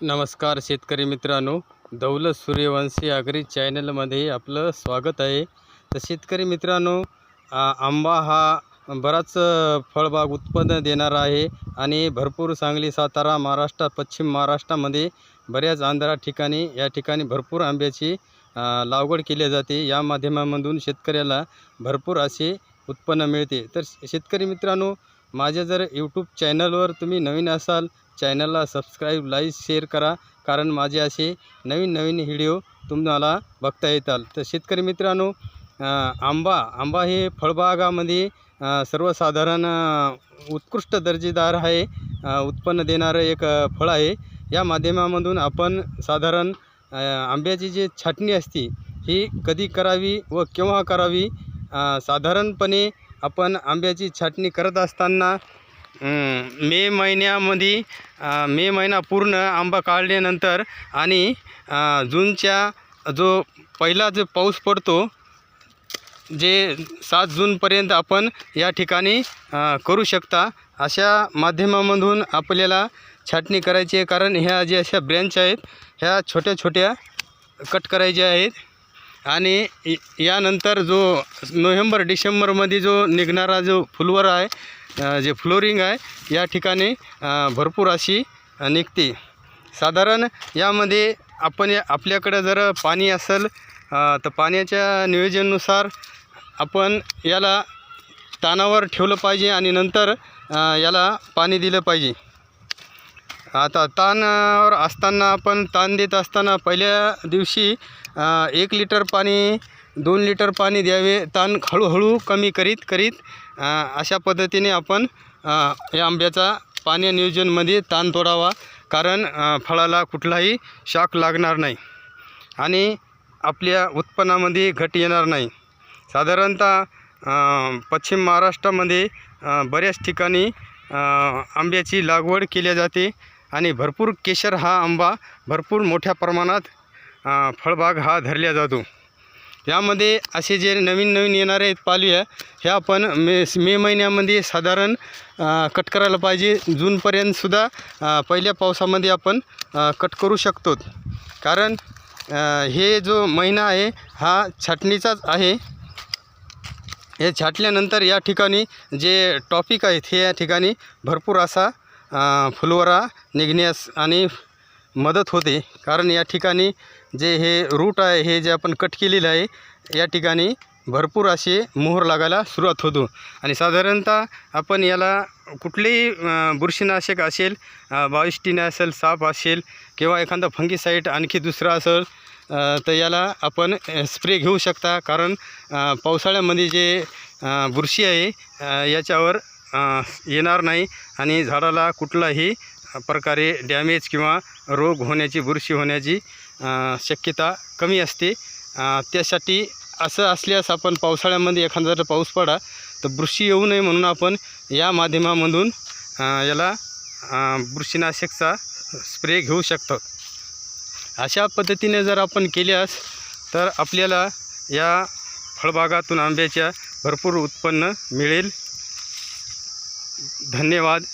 नमस्कार शेतकरी मित्रांनो दौलत सूर्यवंशी आगरी चॅनलमध्ये आपलं स्वागत आहे. तर शेतकरी मित्रांनो आंबा हा बराच फळबाग उत्पन्न देणारा आहे आणि भरपूर सांगली सातारा महाराष्ट्र पश्चिम महाराष्ट्रामध्ये बऱ्याच आंध्रा ठिकाणी या ठिकाणी भरपूर आंब्याची लागवड केली जाते. या माध्यमामधून शेतकऱ्याला भरपूर असे उत्पन्न मिळते. तर शेतकरी मित्रांनो माझ्या जर यूट्यूब चॅनलवर तुम्ही नवीन असाल चॅनलला सबस्क्राईब लाईक शेअर करा. कारण माझे असे नवीन नवीन व्हिडिओ तुम्हाला बघता येतात. तर शेतकरी मित्रांनो आंबा आंबा हे फळबागामध्ये सर्वसाधारण उत्कृष्ट दर्जेदार आहे. उत्पन्न देणारं एक फळ आहे. या माध्यमामधून आपण साधारण आंब्याची जी छाटणी असते ही कधी करावी व केव्हा करावी? साधारणपणे आपण आंब्याची छाटणी करत असताना मे महिन्यामध्ये मे महिना पूर्ण आंबा काढल्यानंतर आणि जूनच्या जो पहिला जो पाऊस पडतो जे सात जूनपर्यंत आपण या ठिकाणी करू शकता. अशा माध्यमामधून आपल्याला छाटणी करायची आहे. कारण ह्या ज्या अशा ब्रँच आहेत ह्या छोट्या छोट्या कट करायच्या आहेत. आणि यानंतर जो नोव्हेंबर डिसेंबरमध्ये जो निघणारा जो फुलवर आहे जे फ्लोरिंग आहे या ठिकाणी भरपूर अशी निघते. साधारण यामध्ये आपण आपल्याकडं जर पाणी असेल तर पाण्याच्या नियोजनानुसार आपण याला तानावर ठेवलं पाहिजे आणि नंतर याला पाणी दिलं पाहिजे. आता ताणावर असताना आपण ताण देत असताना पहिल्या दिवशी एक लिटर पाणी दोन लिटर पाणी द्यावे ताण हळूहळू कमी करीत करीत अशा पद्धतीने आपण या आंब्याचा पाणी नियोजनमध्ये ताण तोडावा. कारण फळाला कुठलाही शाक लागणार नाही आणि आपल्या उत्पन्नामध्ये घट येणार नाही. साधारणतः पश्चिम महाराष्ट्रामध्ये बऱ्याच ठिकाणी आंब्याची लागवड केली जाते. आणि भरपूर केशर हा आंबा भरपूर मोठ्या प्रमाणात फळबाग हा धरल्या जातो. यामध्ये असे जे नवीन नवीन येणारे आहेत पालव्या ह्या आपण मे मे महिन्यामध्ये साधारण कट करायला पाहिजे. जूनपर्यंतसुद्धा पहिल्या पावसामध्ये आपण कट करू शकतो. कारण हे जो महिना आहे हा छाटणीचाच आहे. हे छाटल्यानंतर या ठिकाणी जे टॉपिक आहेत हे या ठिकाणी भरपूर असा फुलवरा निघण्यास आणि मदत होते. कारण या ठिकाणी जे हे रूट आहे हे जे आपण कट केलेलं आहे या ठिकाणी भरपूर असे मोहर लागायला सुरुवात होतो. आणि साधारणतः आपण याला कुठलेही बुरशीनाशक असेल अ, बाविष्टीने असेल साप असेल किंवा एखादा फंगीसाईट आणखी दुसरा असेल तर याला आपण स्प्रे घेऊ शकता. कारण पावसाळ्यामध्ये जे बुरशी आहे याच्यावर येणार नाही आणि झाडाला कुठलाही प्रकारे डॅमेज किंवा रोग होण्याची बुरशी होण्याची शक्यता कमी असते. त्यासाठी असं असल्यास आपण पावसाळ्यामध्ये एखादा जर पाऊस पडा तर बुरशी येऊ नये म्हणून आपण या माध्यमामधून याला बुरशीनाशकचा स्प्रे घेऊ शकतो. अशा पद्धतीने जर आपण केल्यास तर आपल्याला या फळबागातून आंब्याच्या भरपूर उत्पन्न मिळेल. धन्यवाद.